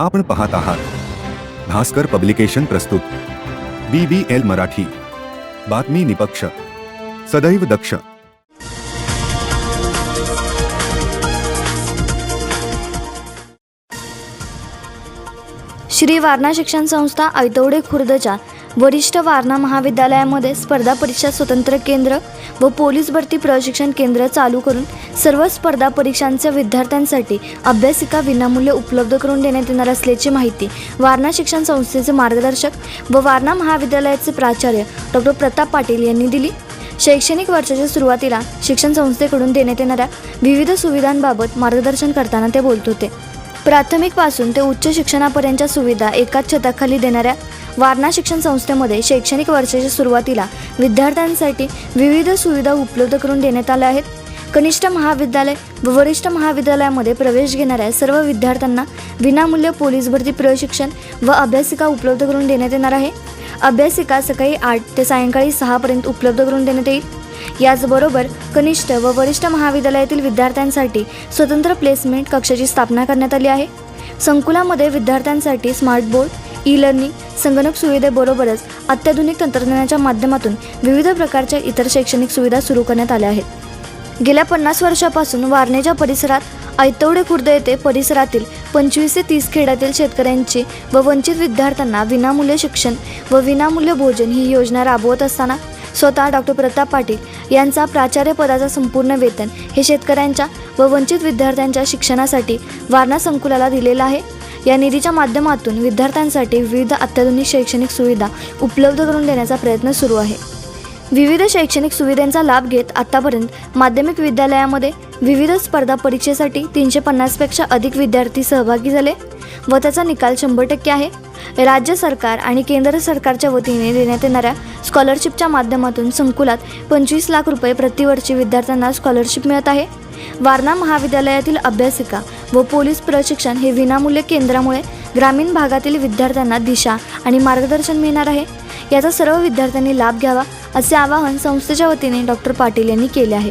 आपण पाहत आहात. भास्कर पब्लिकेशन प्रस्तुत. B B L Marathi. बातमी निपक्ष. सदैव दक्ष. श्री वारणा शिक्षण संस्था ऐतवडे खुर्दच्या वरिष्ठ वारणा महाविद्यालयामध्ये स्पर्धा परीक्षा स्वतंत्र केंद्र व पोलीस भरती प्रशिक्षण केंद्र चालू करून सर्व स्पर्धा परीक्षांच्या विद्यार्थ्यांसाठी अभ्यासिका विनामूल्य उपलब्ध करून देण्यात येणार असल्याची माहिती वारणा शिक्षण संस्थेचे मार्गदर्शक व वारणा महाविद्यालयाचे प्राचार्य डॉक्टर प्रताप पाटील यांनी दिली. शैक्षणिक वर्षाच्या सुरुवातीला शिक्षण संस्थेकडून देण्यात येणाऱ्या विविध सुविधांबाबत मार्गदर्शन करताना ते बोलत होते. प्राथमिकपासून ते उच्च शिक्षणापर्यंतच्या सुविधा एकाच छताखाली देणाऱ्या वारणा शिक्षण संस्थेमध्ये शैक्षणिक वर्षाच्या सुरुवातीला विद्यार्थ्यांसाठी विविध सुविधा उपलब्ध करून देण्यात आल्या आहेत. कनिष्ठ महाविद्यालय व वरिष्ठ महाविद्यालयामध्ये प्रवेश घेणाऱ्या सर्व विद्यार्थ्यांना विनामूल्य पोलीस भरती प्रशिक्षण व अभ्यासिका उपलब्ध करून देण्यात येणार आहे. अभ्यासिका सकाळी आठ ते सायंकाळी सहापर्यंत उपलब्ध करून देण्यात येईल. याचबरोबर कनिष्ठ व वरिष्ठ महाविद्यालयातील विद्यार्थ्यांसाठी स्वतंत्र प्लेसमेंट कक्षाची स्थापना करण्यात आली आहे. संकुलामध्ये विद्यार्थ्यांसाठी स्मार्ट बोर्ड ई लर्निंग संगणक सुविधेबरोबरच अत्याधुनिक तंत्रज्ञानाच्या माध्यमातून विविध प्रकारच्या इतर शैक्षणिक सुविधा सुरू करण्यात आल्या आहेत. गेल्या पन्नास वर्षापासून वारणेच्या परिसरात ऐतवडे खुर्द येथे परिसरातील पंचवीस ते तीस खेड्यातील शेतकऱ्यांची व वंचित विद्यार्थ्यांना विनामूल्य शिक्षण व विनामूल्य भोजन ही योजना राबवत असताना स्वतः डॉक्टर प्रताप पाटील यांचा प्राचार्यपदाचा संपूर्ण वेतन हे शेतकऱ्यांच्या व वंचित विद्यार्थ्यांच्या शिक्षणासाठी वारणा संकुलाला दिलेलं आहे. या निधीच्या माध्यमातून विद्यार्थ्यांसाठी विविध अत्याधुनिक शैक्षणिक सुविधा उपलब्ध करून देण्याचा प्रयत्न सुरू आहे. विविध शैक्षणिक सुविधांचा लाभ घेत आतापर्यंत माध्यमिक विद्यालयामध्ये विविध स्पर्धा परीक्षेसाठी तीनशे पन्नासपेक्षा अधिक विद्यार्थी सहभागी झाले. व त्याचा निकाल शंभर टक्के आहे. राज्य सरकार आणि केंद्र सरकारच्या वतीने देण्यात येणाऱ्या स्कॉलरशिपच्या माध्यमातून संकुलात पंचवीस लाख रुपये प्रतिवर्षी विद्यार्थ्यांना स्कॉलरशिप मिळत आहे. वारणा महाविद्यालयातील अभ्यासिका व पोलीस प्रशिक्षण हे विनामूल्य केंद्रामुळे ग्रामीण भागातील विद्यार्थ्यांना दिशा आणि मार्गदर्शन मिळणार आहे. याचा सर्व विद्यार्थ्यांनी लाभ घ्यावा असे आवाहन संस्थेच्या वतीने डॉक्टर पाटील यांनी केले आहे.